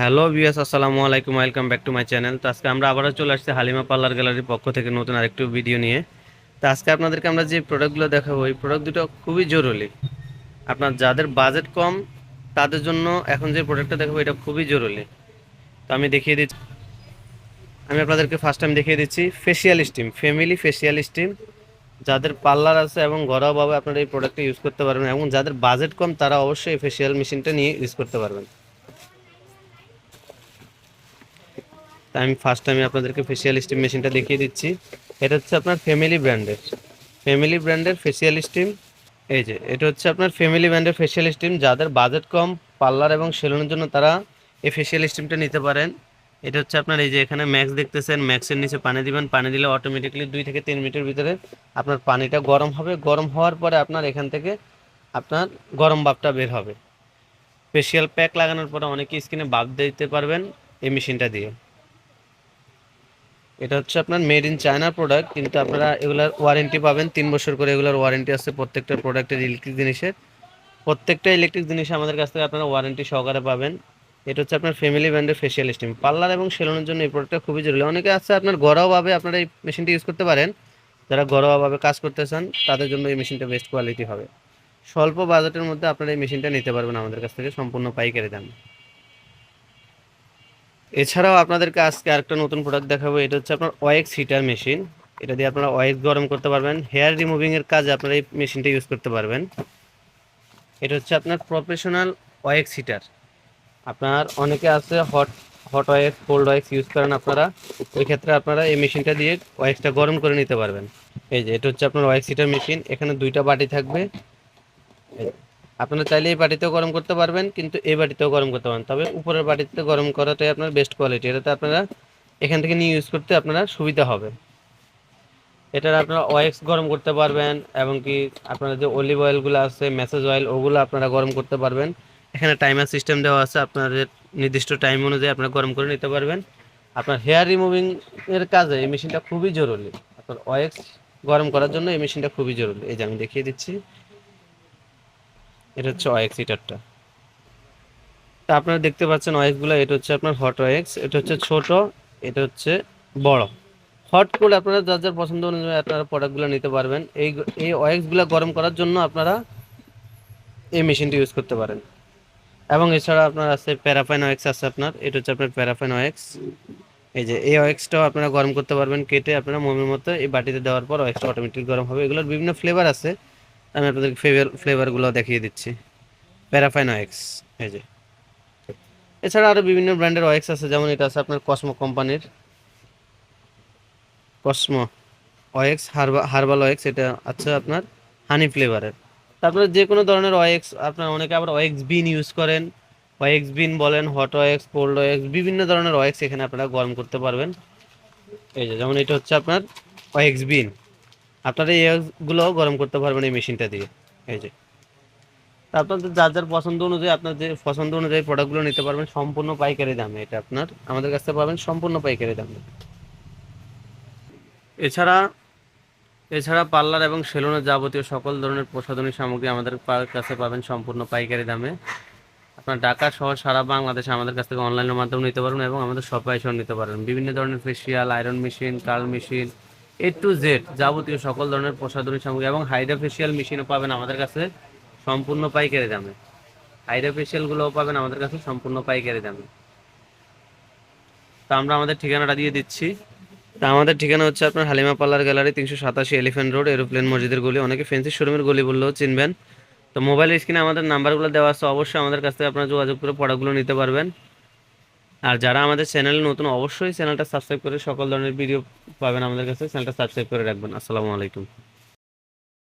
Hello বিয়াস আসসালামু আলাইকুম, welcome back to my channel. তো আজকে আমরা আবারও চলে আসছি হালিমা পার্লার গ্যালারির পক্ষ থেকে নতুন আরেকটু ভিডিও নিয়ে। তো আজকে আপনাদেরকে আমরা যে প্রোডাক্টগুলো দেখাবো, এই প্রোডাক্ট দুটো খুবই জরুরি। আপনার যাদের বাজেট কম, তাদের জন্য এখন যে প্রোডাক্টটা দেখাবো, এটা খুবই জরুরি। তো আমি দেখিয়ে দিচ্ছি, আমি আপনাদেরকে ফার্স্ট টাইম দেখিয়ে দিচ্ছি facial steam family facial steam যাদের পার্লার আছে এবং ঘরোয়াভাবে আপনারা এই প্রোডাক্টটা ইউজ করতে পারবেন এবং যাদের বাজেট কম, তারা অবশ্যই এই ফেসিয়াল মেশিনটা নিয়ে ইউজ করতে পারবেন। আমি ফার্স্ট টাইমে আপনাদেরকে ফেসিয়াল স্টিম মেশিনটা দেখিয়ে দিচ্ছি। এটা হচ্ছে আপনার ফ্যামিলি ব্র্যান্ডের ফ্যামিলি ব্র্যান্ডের ফেসিয়াল স্টিম এই যে, এটা হচ্ছে আপনার ফ্যামিলি ব্র্যান্ডের ফেসিয়াল স্টিম যাদের বাজেট কম পার্লার এবং সেলুনের জন্য তারা এই ফেসিয়াল স্টিমটা নিতে পারেন। এটা হচ্ছে আপনার এই যে এখানে ম্যাক্স দেখতেছেন ম্যাক্সের নিচে পানি দিবেন। পানি দিলে অটোমেটিকলি দুই থেকে তিন মিনিটের ভিতরে আপনার পানিটা গরম হবে। গরম হওয়ার পরে আপনার এখান থেকে আপনার গরম বাপটা বের হবে। ফেসিয়াল প্যাক লাগানোর পরে অনেকে স্কিনে বাপ দিতে পারবেন এই মেশিনটা দিয়ে। এটা হচ্ছে আপনার মেড ইন চায়না প্রোডাক্ট কিন্তু আপনারা এগুলার ওয়ারেন্টি পাবেন। তিন বছর করে এগুলার ওয়ারেন্টি আছে প্রত্যেকটা প্রোডাক্টের ইলেকট্রিক জিনিসের। প্রত্যেকটা ইলেকট্রিক জিনিস আমাদের কাছ থেকে আপনারা ওয়ারেন্টি সহকারে পাবেন। এটা হচ্ছে আপনার ফ্যামিলি ব্র্যান্ডের ফেসিয়াল স্টিম পার্লার এবং সেলুনের জন্য এই প্রোডাক্টটা খুবই জরুরি। অনেকে আছে আপনার ঘরোয়াভাবে আপনারা এই মেশিনটি ইউজ করতে পারেন। যারা ঘরোয়াভাবে কাজ করতে চান, তাদের জন্য এই মেশিনটা বেস্ট কোয়ালিটি হবে। স্বল্প বাজেটের মধ্যে আপনারা এই মেশিনটা নিতে পারবেন আমাদের কাছ থেকে, সম্পূর্ণ পাইকারি দামে। এছাড়াও আপনাদেরকে আজকে আরেকটা নতুন প্রোডাক্ট দেখাবো, এটা হচ্ছে আপনার ওয়েক্স হিটার মেশিন এটা দিয়ে আপনারা ওয়েক্স গরম করতে পারবেন হেয়ার রিমুভিং এর কাজে আপনারা এই মেশিনটা ইউজ করতে পারবেন। এটা হচ্ছে আপনার প্রফেশনাল ওয়েক্স হিটার আপনার অনেকে আছে hot hot wax cold wax use করেন আপনারা ওই ক্ষেত্রে আপনারা এই মেশিনটা দিয়ে ওয়েক্সটা গরম করে নিতে পারবেন। এই যে, এটা হচ্ছে আপনার ওয়েক্স হিটার মেশিন এখানে দুইটা বাটি থাকবে। আপনারা চাইলে এই বাটিতেও গরম করতে পারবেন, কিন্তু এই বাটিতেও গরম করতে পারেন তবে উপরের বাটিতে গরম করাটাই আপনার বেস্ট কোয়ালিটি এটাতে আপনারা এখান থেকে নিয়ে ইউজ করতে আপনারা সুবিধা হবে। এটার আপনারা ওয়েক্স গরম করতে পারবেন, এবং কি আপনারা যে অলিভ অয়েলগুলো আছে ম্যাসেজ অয়েল ওগুলো আপনারা গরম করতে পারবেন। এখানে টাইমার সিস্টেম দেওয়া আছে, আপনাদের নির্দিষ্ট টাইম অনুযায়ী আপনারা গরম করে নিতে পারবেন। আপনার হেয়ার রিমুভিং এর কাজে এই মেশিনটা খুবই জরুরি। আপনার ওয়েক্স গরম করার জন্য এই মেশিনটা খুবই জরুরি। এই যে আমি দেখিয়ে দিচ্ছি এটা হচ্ছে ওয়েক্স হিটারটা তা আপনারা দেখতে পাচ্ছেন ওয়েক্সগুলো এটা হচ্ছে আপনার হট ওয়েক্স এটা হচ্ছে ছোট, এটা হচ্ছে বড়। হট করে আপনারা যার যার পছন্দ অনুযায়ী আপনারা প্রোডাক্টগুলো নিতে পারবেন। এই এই ওয়েক্সগুলো গরম করার জন্য আপনারা এই মেশিনটি ইউজ করতে পারেন। এবং এছাড়া আপনার আছে প্যারাফাইন ওয়েক্স আছে আপনার, এটা হচ্ছে আপনার প্যারাফাইন ওয়েক্স এই যে, এই ওয়েক্সটাও আপনারা গরম করতে পারবেন, কেটে আপনারা মোমের মতো এই বাটিতে দেওয়ার পর ওয়েক্সটা অটোমেটিক গরম হবে। এগুলোর বিভিন্ন ফ্লেভার আছে। আমি আপনাদেরকে ফ্লেভার ফ্লেভারগুলো দেখিয়ে দিচ্ছি। প্যারাফাইন ওয়েক্স এই যে। এছাড়া আরও বিভিন্ন ব্র্যান্ডের ওয়েক্স আছে, যেমন এটা আছে আপনার কসমো কোম্পানির কসমো ওয়েক্স হার্বা হার্বাল ওয়েক্স এটা আছে আপনার হানি ফ্লেভারের তারপরে যে কোনো ধরনের ওয়েক্স আপনার অনেকে আবার ওয়েক্স বিন ইউজ করেন। ওয়েক্স বিন বলেন হট ওয়েক্স কোল্ড ওয়েক্স বিভিন্ন ধরনের ওয়েক্স এখানে আপনারা গরম করতে পারবেন। এই যে, যেমন এটা হচ্ছে আপনার ওয়েক্স বিন আপনারা এগুলো গরম করতে পারবেন এই মেশিনটা দিয়ে। এই যে। আপনাদের যার যার পছন্দ অনুযায়ী আপনার যে পছন্দ অনুযায়ী প্রোডাক্টগুলো নিতে পারবেন, সম্পূর্ণ পাইকারি দামে। এটা আপনার, আমাদের কাছ পাবেন সম্পূর্ণ পাইকারি দামে। এছাড়া এছাড়া পার্লার এবং সেলুনের যাবতীয় সকল ধরনের প্রসাধনী সামগ্রী আমাদের কাছে পাবেন সম্পূর্ণ পাইকারি দামে। আপনার ঢাকা শহর সারা বাংলাদেশে আমাদের কাছ থেকে অনলাইনের মাধ্যমে নিতে পারবেন এবং আমাদের এসেও নিতে পারেন বিভিন্ন ধরনের facial iron machine curl machine A to Z যাবতীয় সকল ধরনের প্রসাধনী সামগ্রী এবং হাইড্রা ফেসিয়াল মেশিনও পাবেন আমাদের কাছে সম্পূর্ণ পাইকারি দামে। হাইড্রা ফেসিয়ালগুলোও পাবেন আমাদের কাছে সম্পূর্ণ পাইকারি দামে। তা আমরা আমাদের ঠিকানাটা দিয়ে দিচ্ছি। তা আমাদের ঠিকানা হচ্ছে আপনার হালিমা পার্লার গ্যালারি তিনশো সাতাশি এলিফেন্ট রোড, এরোপ্লেন মসজিদের গলি। অনেকে ফেন্সি শোরুমের গলি বললেও চিনবেন। তো মোবাইল স্ক্রিনে আমাদের নাম্বারগুলো দেওয়া আছে। অবশ্যই আমাদের কাছ থেকে আপনারা যোগাযোগ করে প্রোডাক্টগুলো নিতে পারবেন। আর যারা আমাদের চ্যানেলে নতুন, অবশ্যই চ্যানেলটা সাবস্ক্রাইব করে সকল ধরনের ভিডিও পাবেন আমাদের কাছে। চ্যানেলটা সাবস্ক্রাইব করে রাখবেন। আসসালামু আলাইকুম।